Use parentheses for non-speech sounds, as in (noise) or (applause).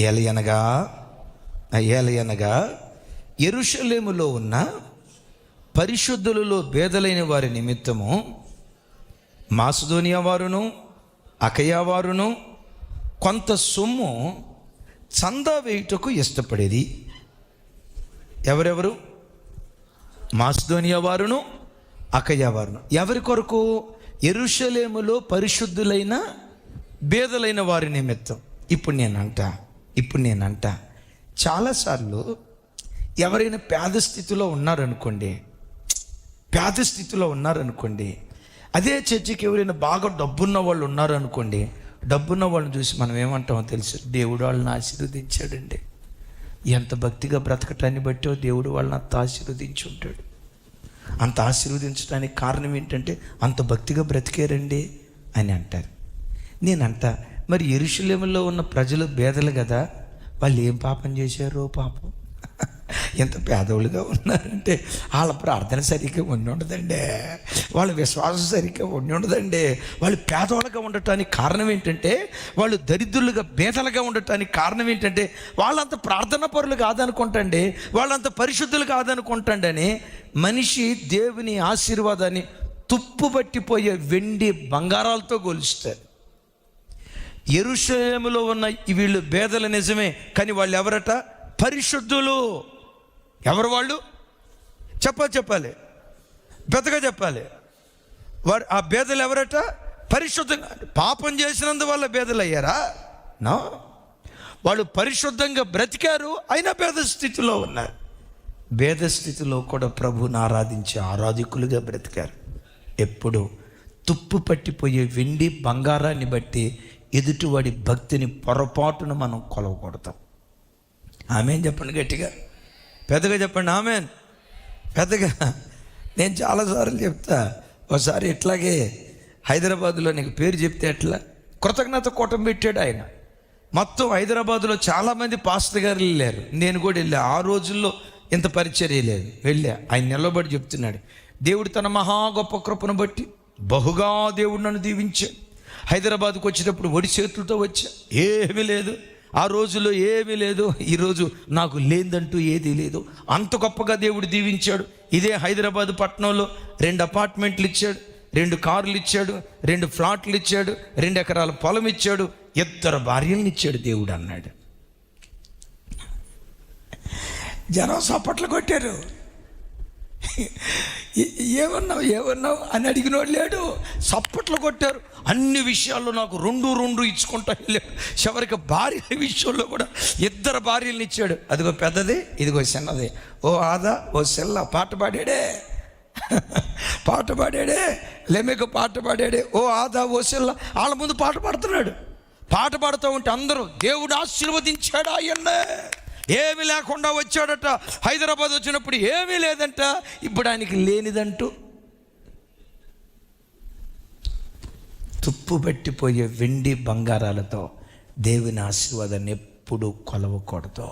ఏలయనగా ఏలయనగా ఎరుషలేములో ఉన్న పరిశుద్ధులలో భేదలైన వారి నిమిత్తము మాసుధోనియా వారును అకయా వారును కొంత సొమ్ము చందా వేయుటకు ఇష్టపడేది. ఎవరెవరు? మాస్దోనియా వారును అకయ్య వారును. ఎవరి కొరకు? ఎరుషలేములో పరిశుద్ధులైన భేదలైన వారి నిమిత్తం. ఇప్పుడు నేను నేనంట ఇప్పుడు నేనంట. చాలాసార్లు ఎవరైనా పేద స్థితిలో ఉన్నారనుకోండి పేద స్థితిలో ఉన్నారనుకోండి అదే చర్చికి ఎవరైనా బాగా డబ్బున్న వాళ్ళు ఉన్నారనుకోండి డబ్బున్న వాళ్ళని చూసి మనం ఏమంటామో తెలుసు. దేవుడు వాళ్ళని ఆశీర్వదించాడండి. ఎంత భక్తిగా బ్రతకటాన్ని బట్టో దేవుడు వాళ్ళని అంత ఆశీర్వదించి ఉంటాడు. అంత ఆశీర్వదించడానికి కారణం ఏంటంటే అంత భక్తిగా బ్రతికారండి అని అంటారు. నేనంట మరి ఎరుషులేములో ఉన్న ప్రజలు బేదలు కదా? వాళ్ళు ఏం పాపం చేశారో పాపం? ఎంత పేదవులుగా ఉన్నారంటే వాళ్ళ ప్రార్థన సరిగ్గా ఉండి ఉండదండి. వాళ్ళ విశ్వాసం సరిగ్గా ఉండి ఉండదండి. వాళ్ళు పేదవాళ్ళుగా ఉండటానికి కారణం ఏంటంటే వాళ్ళు దరిద్రులుగా బేదలుగా ఉండటానికి కారణం ఏంటంటే వాళ్ళంత ప్రార్థన పరులు కాదనుకుంటండి. వాళ్ళంత పరిశుద్ధులు కాదనుకుంటాండని మనిషి దేవుని ఆశీర్వాదాన్ని తుప్పు పట్టిపోయే వెండి బంగారాలతో గొలుస్తారు. ఎరుశలంలో ఉన్న వీళ్ళు బేదల నిజమే కానీ వాళ్ళు ఎవరట? పరిశుద్ధులు. ఎవరు వాళ్ళు? చెప్పాలి చెప్పాలి. బెతగా చెప్పాలి. వారు ఆ బేదలు ఎవరట? పరిశుద్ధంగా పాపం చేసినందువల్ల బేదలు అయ్యారా నా. వాళ్ళు పరిశుద్ధంగా బ్రతికారు అయినా భేద స్థితిలో ఉన్నారు. భేద స్థితిలో కూడా ప్రభుని ఆరాధించే ఆరాధికులుగా బ్రతికారు. ఎప్పుడు తుప్పు పట్టిపోయే వెండి బంగారాన్ని బట్టి ఎదుటివాడి భక్తిని పొరపాటును మనం కొలవకూడతాం ఆమెన్ చెప్పండి గట్టిగా. పెద్దగా చెప్పండి ఆమెన్. పెద్దగా. నేను చాలాసార్లు చెప్తా. ఒకసారి ఇట్లాగే హైదరాబాద్లో నీకు పేరు చెప్తే ఎట్లా? కృతజ్ఞత కూటం పెట్టాడు ఆయన. మొత్తం హైదరాబాద్లో చాలామంది పాస్టర్ గారు వెళ్ళారు నేను కూడా వెళ్ళా. ఆ రోజుల్లో ఇంత పరిచర్య లేదు. వెళ్ళా. ఆయన నిలబడి చెప్తున్నాడు. దేవుడు తన మహా గొప్ప కృపను బట్టి బహుగా దేవుడు నన్ను దీవించాడు. హైదరాబాద్కు వచ్చేటప్పుడు ఒడి చేతులతో వచ్చా. ఏమీ లేదు. ఆ రోజుల్లో ఏమీ లేదు. ఈరోజు నాకు లేదంటూ ఏదీ లేదు. అంత గొప్పగా దేవుడు దీవించాడు. ఇదే హైదరాబాద్ పట్టణంలో రెండు అపార్ట్మెంట్లు ఇచ్చాడు రెండు కార్లు ఇచ్చాడు రెండు ఫ్లాట్లు ఇచ్చాడు రెండు ఎకరాల పొలం ఇచ్చాడు. ఇద్దరు భార్యలను ఇచ్చాడు దేవుడు అన్నాడు. జనం సప్పట్లు కొట్టారు. ఏమన్నావు ఏమన్నావు? అని అడిగినోడు లేడు. చప్పట్లు కొట్టారు. అన్ని విషయాల్లో నాకు రెండు రెండు ఇచ్చుకుంటా వెళ్ళాడు. చివరికి భార్య విషయంలో కూడా ఇద్దరు భార్యలను ఇచ్చాడు. అదిగో పెద్దది ఇదిగో చిన్నది. ఓ ఆదా ఓ సెల్ల పాట పాడాడే. (laughs) పాట పాడాడే. లెమెకు పాట పాడాడే. ఓ ఆదా ఓ సెల్ల వాళ్ళ ముందు పాట పాడుతున్నాడు. పాట పాడుతూ ఉంటే అందరూ దేవుడు ఆశీర్వదించాడు ఆయన్నే? ఏమి లేకుండా వచ్చాడట. హైదరాబాద్ వచ్చినప్పుడు ఏమీ లేదంట. ఇప్పుడు ఆయనకి లేనిదంటూ తుప్పు పెట్టిపోయే వెండి బంగారాలతో దేవుని ఆశీర్వాదాన్ని ఎప్పుడు కొలవకూడదు.